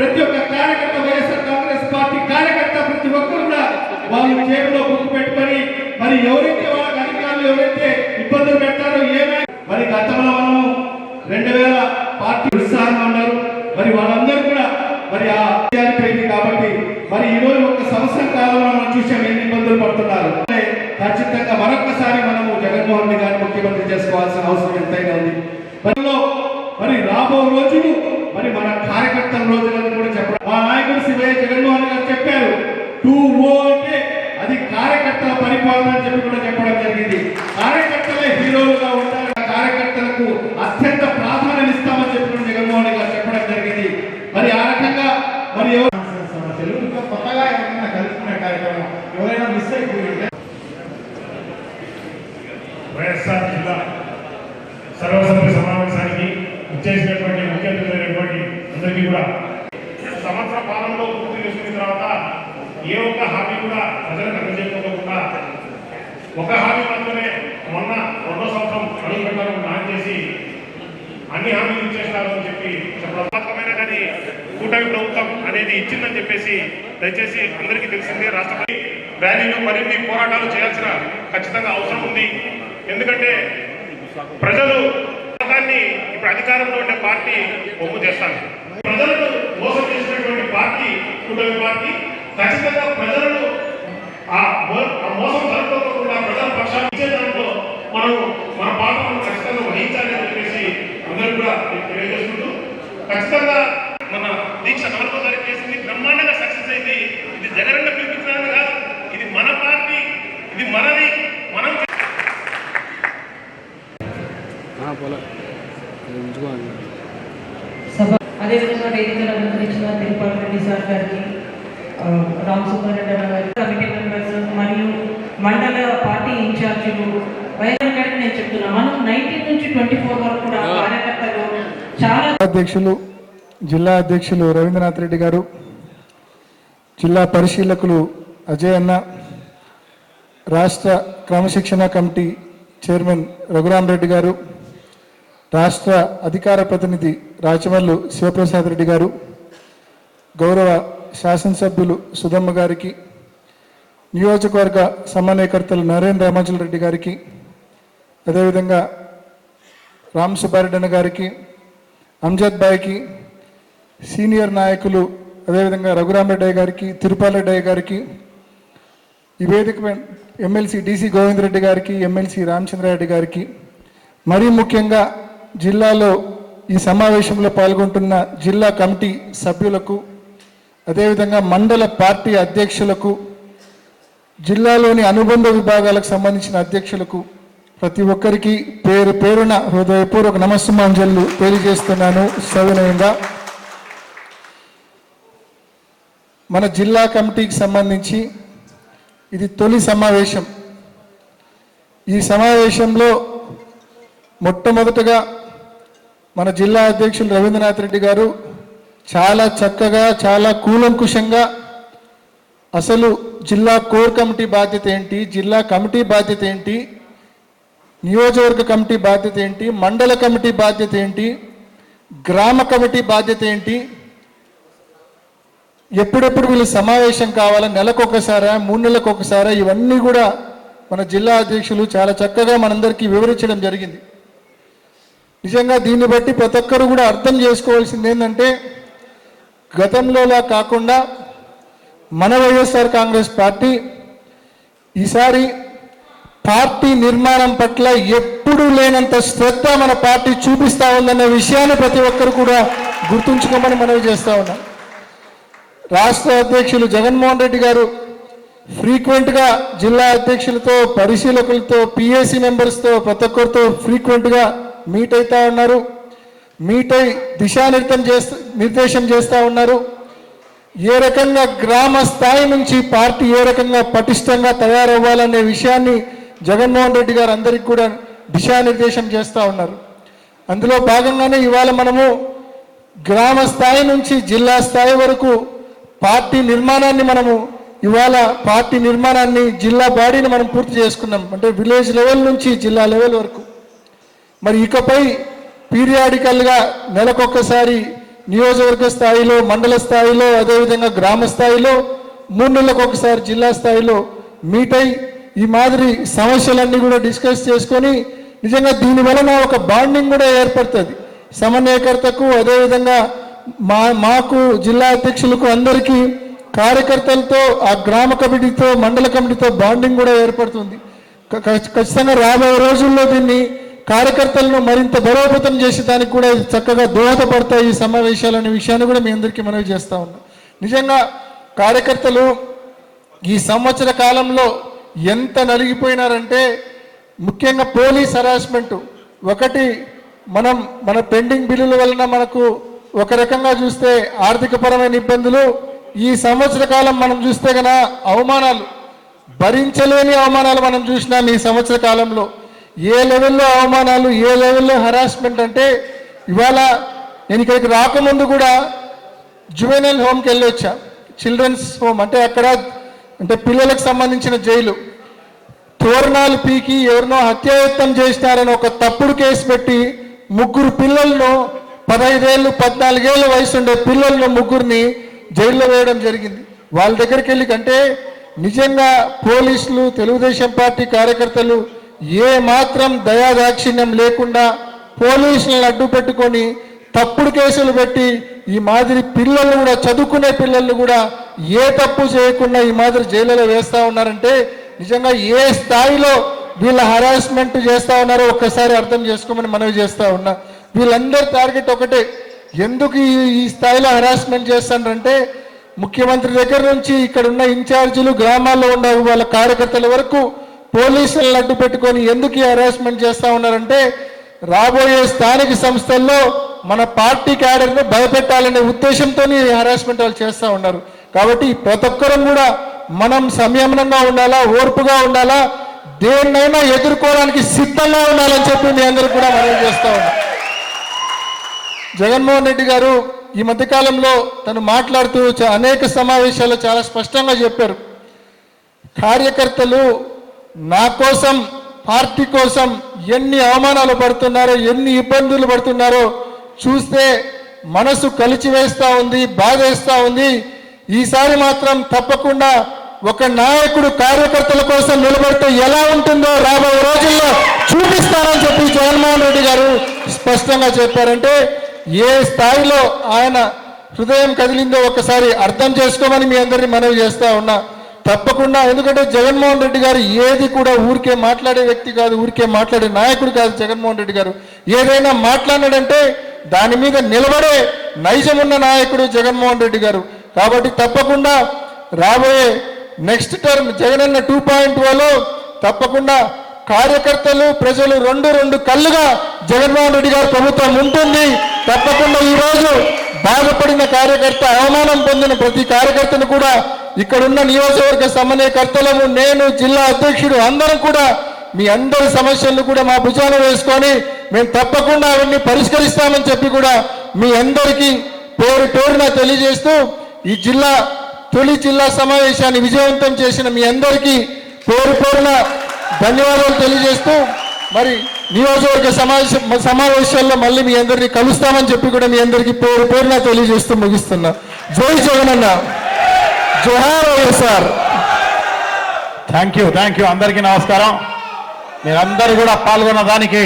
ప్రతి ఒక్క కార్యకర్త వైఎస్ఆర్ కాంగ్రెస్ పార్టీ కార్యకర్త ప్రతి ఒక్కరు కూడా వాళ్ళు జేబులో గుర్తు పెట్టుకొని మరి ఎవరైతే వాళ్ళకి అధికారులు ఎవరైతే ఇబ్బందులు పెట్టారో ఏమై మరి గతంలో మనము రెండు వేల పార్టీ ఉత్సాహంగా ఉన్నారు మరి వాళ్ళందరూ కూడా మరి ఆ అయిపోయింది కాబట్టి మరి ఈ రోజు ఒక సంవత్సరం కాలంలో మనం చూసాం ఎన్ని ఇబ్బందులు పడుతున్నారు. అంటే ఖచ్చితంగా మరొకసారి మనము జగన్మోహన్ రెడ్డి గారిని ముఖ్యమంత్రి చేసుకోవాల్సిన అవసరం ఎంతైనా ఉంది. మనలో మరి రాబో రోజులు మరి మన కార్యకర్తల రోజులను కూడా చెప్పడం మా నాయకుడు శివయ్య జగన్మోహన్ గారు చెప్పారు అంటే అది కార్యకర్తల పరిపాలన అని చెప్పి కూడా చెప్పడం జరిగింది. కార్యకర్తలే హీరోలుగా ఉంటారు. ఆ కార్యకర్తలకు అత్యంత ప్రాధాన్యం ఇస్తామని చెప్పి జగన్మోహన్ గారు చెప్పడం జరిగింది. మరి ఆ రకంగా మరి ఎవరు సమస్యలు? ఇంకా కొత్తగా ఏమైనా కలుసుకునే కార్యక్రమం ఎవరైనా మిస్ అయిపోయింటే వైఎస్ఆర్ జిల్లా సర్వసభ్య సమావేశానికి ఇచ్చేసినటువంటి ముఖ్య అతిథులైనటువంటి అందరికీ కూడా సంవత్సర పాలనలో పూర్తి చేసుకున్న తర్వాత ఏ ఒక్క హామీ కూడా ప్రజలకు అందజేయకోకుండా ఒక హామీ మాత్రమే మొన్న రెండో సంవత్సరం అడుగు పెట్టడం ప్లాన్ చేసి అన్ని హామీలు ఇచ్చేస్తారు అని చెప్పి చెప్పడం కానీ కూటమి ప్రభుత్వం అనేది ఇచ్చిందని చెప్పేసి దయచేసి అందరికీ తెలిసిందే. రాష్ట్రపతి ర్యాలీలు మరిన్ని పోరాటాలు చేయాల్సిన ఖచ్చితంగా అవసరం ఉంది. ఎందుకంటే ప్రజలు పథకాన్ని ఇప్పుడు అధికారంలో ఉండే పార్టీ ఒమ్ము చేస్తాను. ప్రజలను మోసం చేసినటువంటి పార్టీ కూటమి పార్టీ ఖచ్చితంగా ప్రజలను ఆ మోసం ఇచ్చే దాంట్లో మనం మన పాత్రను ఖచ్చితంగా వహించాలి అని చెప్పేసి అందరూ కూడా తెలియజేసుకుంటూ ఖచ్చితంగా మన దీక్ష నాలుగోసారి చేసింది. బ్రహ్మాండంగా సక్సెస్ అయింది. ఇది జగనన్న పిలిపించడానికి కాదు. ఇది మన పార్టీ. ఇది మనది. మనం సభ అదేవిధంగా వేదికలు అలంకరించిన తిరుపతి రెడ్డి సార్ గారికి ఆ, రామ్ సుబ్బారెడ్డి గారికి కమిటీ మెంబర్స్ మరియు మండల పార్టీ ఇన్ఛార్జీలు వైఎస్ఆర్ గారికి నేను చెప్తున్నా మనం నైన్టీన్ నుంచి ట్వంటీ ఫోర్ వరకు కూడా కార్యకర్తలు చాలా అధ్యక్షులు జిల్లా అధ్యక్షులు రవీంద్రనాథ్ రెడ్డి గారు జిల్లా పరిశీలకులు అజయ్ అన్న రాష్ట్ర క్రమశిక్షణ కమిటీ చైర్మన్ రఘురామ్ రెడ్డి గారు రాష్ట్ర అధికార ప్రతినిధి రాచమల్లు శివప్రసాద్ రెడ్డి గారు గౌరవ శాసనసభ్యులు సుధమ్మ గారికి నియోజకవర్గ సమన్వయకర్తలు నరేన్ రామాచల్ రెడ్డి గారికి అదేవిధంగా రామ్ సుబ్బారెడ్డి గారికి అంజద్ బాయ్కి సీనియర్ నాయకులు అదేవిధంగా రఘురామరెడ్డి గారికి తిరుపాలరెడ్డి గారికి ఈ వేదిక ఎమ్మెల్సీ డీసీ గోవిందరెడ్డి గారికి ఎమ్మెల్సీ రామచంద్రారెడ్డి గారికి మరీ ముఖ్యంగా జిల్లాలో ఈ సమావేశంలో పాల్గొంటున్న జిల్లా కమిటీ సభ్యులకు అదేవిధంగా మండల పార్టీ అధ్యక్షులకు జిల్లాలోని అనుబంధ విభాగాలకు సంబంధించిన అధ్యక్షులకు ప్రతి ఒక్కరికి పేరు పేరున హృదయపూర్వక నమస్సుమాంజలు తెలియజేస్తున్నాను. సవినయంగా మన జిల్లా కమిటీకి సంబంధించి ఇది తొలి సమావేశం. ఈ సమావేశంలో మొట్టమొదటగా మన జిల్లా అధ్యక్షులు రవీంద్రనాథ్ రెడ్డి గారు చాలా చక్కగా చాలా కూలంకుషంగా అసలు జిల్లా కోర్ కమిటీ బాధ్యత ఏంటి? జిల్లా కమిటీ బాధ్యత ఏంటి? నియోజకవర్గ కమిటీ బాధ్యత ఏంటి? మండల కమిటీ బాధ్యత ఏంటి? గ్రామ కమిటీ బాధ్యత ఏంటి? ఎప్పుడెప్పుడు వీళ్ళు సమావేశం కావాలా? నెలకొకసారా మూడు నెలలకు ఒకసారా? ఇవన్నీ కూడా మన జిల్లా అధ్యక్షులు చాలా చక్కగా మనందరికీ వివరించడం జరిగింది. నిజంగా దీన్ని బట్టి ప్రతి ఒక్కరు కూడా అర్థం చేసుకోవాల్సింది ఏంటంటే గతంలోలా కాకుండా మన వైఎస్ఆర్ కాంగ్రెస్ పార్టీ ఈసారి పార్టీ నిర్మాణం పట్ల ఎప్పుడూ లేనంత శ్రద్ధ మన పార్టీ చూపిస్తా ఉందన్న విషయాన్ని ప్రతి ఒక్కరు కూడా గుర్తుంచుకోమని మనవి చేస్తూ ఉన్నాం. రాష్ట్ర అధ్యక్షులు జగన్మోహన్ రెడ్డి గారు ఫ్రీక్వెంట్గా జిల్లా అధ్యక్షులతో పరిశీలకులతో పిఎస్సి మెంబర్స్తో ప్రతి ఒక్కరితో ఫ్రీక్వెంట్గా మీట్ అవుతూ ఉన్నారు. మీట్ అయి దిశానిర్తం చేస్తూ నిర్దేశం చేస్తూ ఉన్నారు. ఏ రకంగా గ్రామ స్థాయి నుంచి పార్టీ ఏ రకంగా పటిష్టంగా తయారవ్వాలనే విషయాన్ని జగన్మోహన్ రెడ్డి గారు అందరికీ కూడా దిశానిర్దేశం చేస్తూ ఉన్నారు. అందులో భాగంగానే ఇవాళ మనము గ్రామ స్థాయి నుంచి జిల్లా స్థాయి వరకు పార్టీ నిర్మాణాన్ని మనము ఇవాళ పార్టీ నిర్మాణాన్ని జిల్లా బాడీని మనం పూర్తి చేసుకున్నాం. అంటే విలేజ్ లెవెల్ నుంచి జిల్లా లెవెల్ వరకు. మరి ఇకపై పీరియాడికల్గా నెలకొకసారి నియోజకవర్గ స్థాయిలో మండల స్థాయిలో అదేవిధంగా గ్రామ స్థాయిలో మూడు నెలలకు ఒకసారి జిల్లా స్థాయిలో మీట్ అయి ఈ మాదిరి సమస్యలన్నీ కూడా డిస్కస్ చేసుకొని నిజంగా దీని వలన ఒక బాండింగ్ కూడా ఏర్పడుతుంది. సమన్వయకర్తకు అదేవిధంగా మా మాకు జిల్లా అధ్యక్షులకు అందరికీ కార్యకర్తలతో ఆ గ్రామ కమిటీతో మండల కమిటీతో బాండింగ్ కూడా ఏర్పడుతుంది. ఖచ్చితంగా రాబోయే రోజుల్లో దీన్ని కార్యకర్తలను మరింత బలోపేతం చేసే దానికి కూడా చక్కగా దోహదపడతాయి ఈ సమావేశాలు అనే విషయాన్ని కూడా మీ అందరికీ మనవి చేస్తా ఉన్నాం. నిజంగా కార్యకర్తలు ఈ సంవత్సర కాలంలో ఎంత నలిగిపోయినారంటే ముఖ్యంగా పోలీస్ హరాస్మెంట్. ఒకటి మనం మన పెండింగ్ బిల్లుల వలన మనకు ఒక రకంగా చూస్తే ఆర్థికపరమైన ఇబ్బందులు. ఈ సంవత్సర కాలం మనం చూస్తే గన అవమానాలు. భరించలేని అవమానాలు మనం చూసినాం ఈ సంవత్సర కాలంలో. ఏ లెవెల్లో అవమానాలు ఏ లెవెల్లో హరాస్మెంట్ అంటే ఇవాళ నేను ఇక్కడికి రాకముందు కూడా జువెనల్ హోమ్కి వెళ్ళి వచ్చా. చిల్డ్రన్స్ హోమ్ అంటే అక్కడ అంటే పిల్లలకు సంబంధించిన జైలు. తోరణాలు పీకి ఎవరినో హత్యాయత్నం చేసినారని ఒక తప్పుడు కేసు పెట్టి ముగ్గురు పిల్లలను పదహైదేళ్ళు పద్నాలుగేళ్ళ వయసు ఉండే పిల్లలను ముగ్గురిని జైల్లో వేయడం జరిగింది. వాళ్ళ దగ్గరికి వెళ్ళి కంటే నిజంగా పోలీసులు తెలుగుదేశం పార్టీ కార్యకర్తలు ఏ మాత్రం దయాదాక్షిణ్యం లేకుండా పోలీసులను అడ్డు పెట్టుకొని తప్పుడు కేసులు పెట్టి ఈ మాదిరి పిల్లలు కూడా చదువుకునే పిల్లలు కూడా ఏ తప్పు చేయకుండా ఈ మాదిరి జైలులో వేస్తూ ఉన్నారంటే నిజంగా ఏ స్థాయిలో వీళ్ళ హరాస్మెంట్ చేస్తా ఉన్నారో ఒక్కసారి అర్థం చేసుకోమని మనవి చేస్తూ ఉన్నా. వీళ్ళందరి టార్గెట్ ఒకటే. ఎందుకు ఈ స్థాయిలో హరాస్మెంట్ చేస్తానంటే ముఖ్యమంత్రి దగ్గర నుంచి ఇక్కడ ఉన్న ఇన్ఛార్జీలు గ్రామాల్లో ఉన్న వాళ్ళ కార్యకర్తల వరకు పోలీసులను అడ్డు పెట్టుకొని ఎందుకు ఈ హెరాస్మెంట్ చేస్తూ ఉన్నారంటే రాబోయే స్థానిక సంస్థల్లో మన పార్టీ క్యాడర్ను భయపెట్టాలనే ఉద్దేశంతో హరాస్మెంట్ వాళ్ళు చేస్తూ ఉన్నారు. కాబట్టి ప్రతి ఒక్కరం కూడా మనం సంయమనంగా ఉండాలా ఓర్పుగా ఉండాలా దేన్నైనా ఎదుర్కోవడానికి సిద్ధంగా ఉండాలని చెప్పి మీ అందరూ కూడా మనం చేస్తూ ఉన్నాం. జగన్మోహన్ రెడ్డి గారు ఈ మధ్యకాలంలో తను మాట్లాడుతూ అనేక సమావేశాల్లో చాలా స్పష్టంగా చెప్పారు. కార్యకర్తలు నా కోసం పార్టీ కోసం ఎన్ని అవమానాలు పడుతున్నారో ఎన్ని ఇబ్బందులు పడుతున్నారో చూస్తే మనసు కలిచివేస్తూ ఉంది బాధేస్తూ ఉంది. ఈసారి మాత్రం తప్పకుండా ఒక నాయకుడు కార్యకర్తల కోసం నిలబడితే ఎలా ఉంటుందో రాబోయే రోజుల్లో చూపిస్తానని చెప్పి జగన్మోహన్ రెడ్డి గారు స్పష్టంగా చెప్పారంటే ఏ స్థాయిలో ఆయన హృదయం కదిలిందో ఒకసారి అర్థం చేసుకోమని మీ అందరినీ మనవి చేస్తూ ఉన్నా. తప్పకుండా ఎందుకంటే జగన్మోహన్ రెడ్డి గారు ఏది కూడా ఊరికే మాట్లాడే వ్యక్తి కాదు ఊరికే మాట్లాడే నాయకుడు కాదు జగన్మోహన్ రెడ్డి గారు. ఏదైనా మాట్లాడాడంటే దాని మీద నిలబడే నైజమున్న నాయకుడు జగన్మోహన్ రెడ్డి గారు. కాబట్టి తప్పకుండా రాబోయే నెక్స్ట్ టర్మ్ జగనన్న టూ పాయింట్ ఓలో తప్పకుండా కార్యకర్తలు ప్రజలు రెండు రెండు కళ్ళుగా జగన్మోహన్ రెడ్డి గారి ప్రభుత్వం ఉంటుంది. తప్పకుండా ఈ రోజు బాధపడిన కార్యకర్త అవమానం పొందిన ప్రతి కార్యకర్తను కూడా ఇక్కడున్న నియోజకవర్గ సమన్వయకర్తలము నేను జిల్లా అధ్యక్షుడు అందరం కూడా మీ అందరి సమస్యలను కూడా మా భుజాన వేసుకొని మేము తప్పకుండా అవన్నీ పరిష్కరిస్తామని చెప్పి కూడా మీ అందరికీ పేరు పేరున తెలియజేస్తూ ఈ జిల్లా తొలి జిల్లా సమావేశాన్ని విజయవంతం చేసిన మీ అందరికీ పేరు పేరున ధన్యవాదాలు తెలియజేస్తూ మరి నియోజకవర్గ సమావేశ సమావేశాల్లో మళ్ళీ మీ అందరినీ కలుస్తామని చెప్పి కూడా మీ అందరికీ పేరు పేరున తెలియజేస్తూ ముగిస్తున్నా. జై జగనన్న! జోహార్ sir. Thank you thank you అందరికీ నమస్కారం. మీరందరూ కూడా పాల్గొన్న దానికి